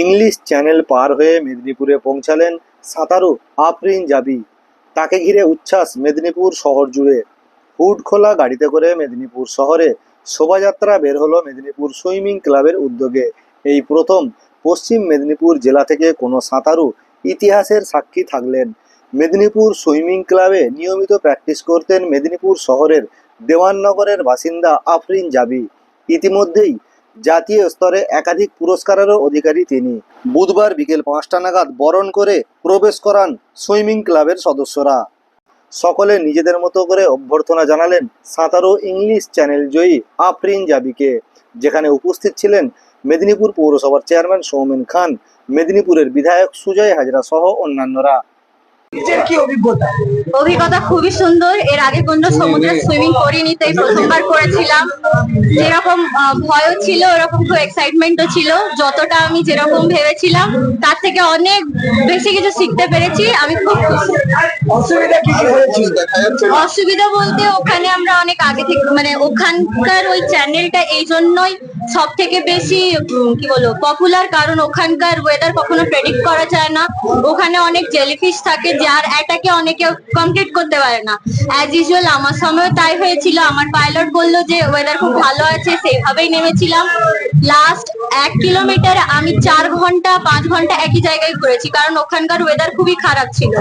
English channel পার হয়ে মেদিনীপুরে পৌঁছালেন সাঁতারু আফরিন জাবি। তাকে ঘিরে উচ্ছ্বাস মেদিনীপুর শহর জুড়ে। হুড খোলা গাড়িতে করে মেদিনীপুর শহরে শোভাযাত্রা বের হলো মেদিনীপুর সুইমিং ক্লাবের উদ্যোগে। এই প্রথম পশ্চিম মেদিনীপুর জেলা থেকে কোনো সাঁতারু ইতিহাসের সাক্ষী থাকলেন। মেদিনীপুর সুইমিং ক্লাবে নিয়মিত প্র্যাকটিস করতেন মেদিনীপুর শহরের দেওয়াননগরের বাসিন্দা আফরিন জাবি। ইতিমধ্যেই জাতীয় স্তরে একাধিক পুরস্কারেরও অধিকারী তিনি। বুধবার বিকেল পাঁচটা নাগাদ বরণ করে প্রবেশ করান সুইমিং ক্লাবের সদস্যরা। সকলে নিজেদের মতো করে অভ্যর্থনা জানালেন সাঁতারো ইংলিশ চ্যানেল জয়ী আফরিন জাবিকে। যেখানে উপস্থিত ছিলেন মেদিনীপুর পৌরসভার চেয়ারম্যান সৌমেন খান, মেদিনীপুরের বিধায়ক সুজয় হাজরা সহ অন্যান্যরা। নিজের কি অভিজ্ঞতা? অভিজ্ঞতা খুবই সুন্দর। এর আগে কোনো সমুদ্রে সুইমিং করিনি তাই প্রথমবার করেছিলাম। যেরকম ভয়ও ছিল ওরকম খুব এক্সাইটমেন্টও ছিল যতটা আমি যেরকম ভেবেছিলাম তার থেকে অনেক বেশি কিছু শিখতে পেরেছি। আমি খুব খুশি। অসুবিধা কি কি অসুবিধা বলতে ওখানে আমরা অনেক আগে থেকে মানে ওখানকার ওই চ্যানেলটা এই জন্যই সব থেকে বেশি কি বলব পপুলার কারণ ওখানকার ওয়েদার কখনো প্রেডিক্ট করা যায় না। ওখানে অনেক জেলিফিশ থাকে, যার অ্যাটাকে অনেকে কমপ্লিট করতে পারে না। অ্যাজ ইউজুয়াল আমার সময় তাই হয়েছিল। আমার পাইলট বলল যে ওয়েদার খুব ভালো আছে, সেইভাবেই নেমেছিলাম। লাস্ট এক কিলোমিটার আমি চার ঘণ্টা, পাঁচ ঘণ্টা একই জায়গায় ঘুরেছি, কারণ ওখানকার ওয়েদার খুবই খারাপ ছিল।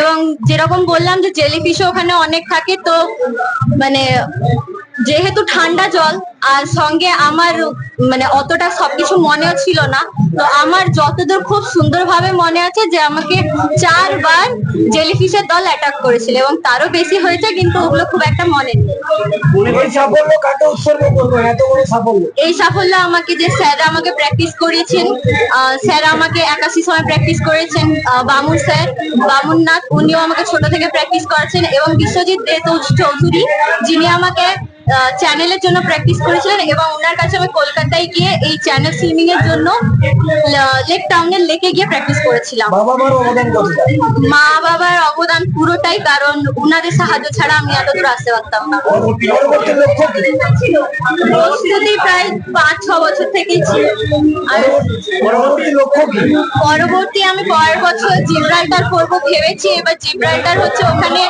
এবং যেরকম বললাম যে জেলিফিশও ওখানে অনেক থাকে, তো মানে যেহেতু ঠান্ডা জল আর সঙ্গে আমার মানে অতটা সবকিছু মনেও ছিল না তো আমার যতদূর খুব সুন্দরভাবে মনে আছে যে আমাকে চারবার জেলিফিশের দল অ্যাটাক করেছিল এবং তারও বেশি হয়েছে কিন্তু ওগুলো খুব একটা মনে নেই। এই সাফল্য আমাকে যে স্যার আমাকে প্র্যাকটিস করিয়েছেন স্যার আমাকে একাশি সময় প্র্যাকটিস করেছেন বামুন স্যার বামুন নাথ উনিও আমাকে ছোট থেকে প্র্যাকটিস করেছেন এবং বিশ্বজিৎ দে চৌধুরী যিনি আমাকে চ্যানেলের জন্য প্র্যাকটিস করেছিলেন এবং ওনার কাছে আমি কলকাতায় গিয়ে এই চ্যানেল সুইমিং এর জন্য লেক টাউনের লেকে গিয়ে প্র্যাকটিস করেছিলাম। মা বাবার অবদান পুরোটাই কারণ ওনাদের সাহায্য ছাড়া আমি এত দূর আসতে পারতাম না। প্রস্তুতি প্রায় পাঁচ ছ বছর থেকেই ছিল। আর পরবর্তী আমি পরের বছর জিব্রাল্টার করব ভেবেছি এবার জিব্রাল্টার হচ্ছে ওখানে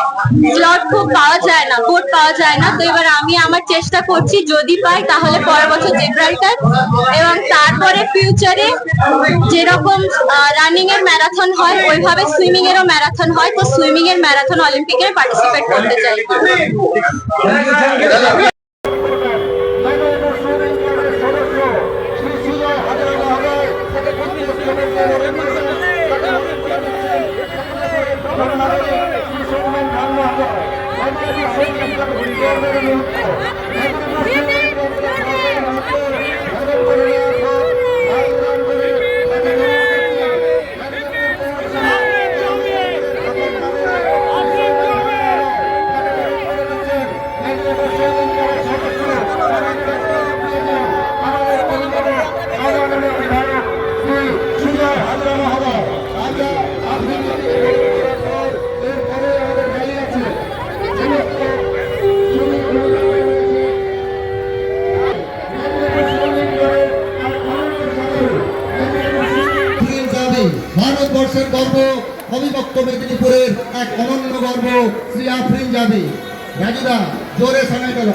স্লট খুব পাওয়া যায় না কোড পাওয়া যায় না। তো এবার আমি আমার চেষ্টা করছি, যদি পাই তাহলে পরের বছর জিব্রাল্টার এবং তারপরে ফিউচারে যেরকম রানিং এর ম্যারাথন হয়, ওইভাবে সুইমিং এরও ম্যারাথন হয়। তো সুইমিং এর ম্যারাথন অলিম্পিকে পার্টিসিপেট করতে চাই। গর্ব অবিভক্ত মেদিনীপুরের এক অনন্য গর্ব শ্রী আফরিন যাবে রাজুদা জোরে গেল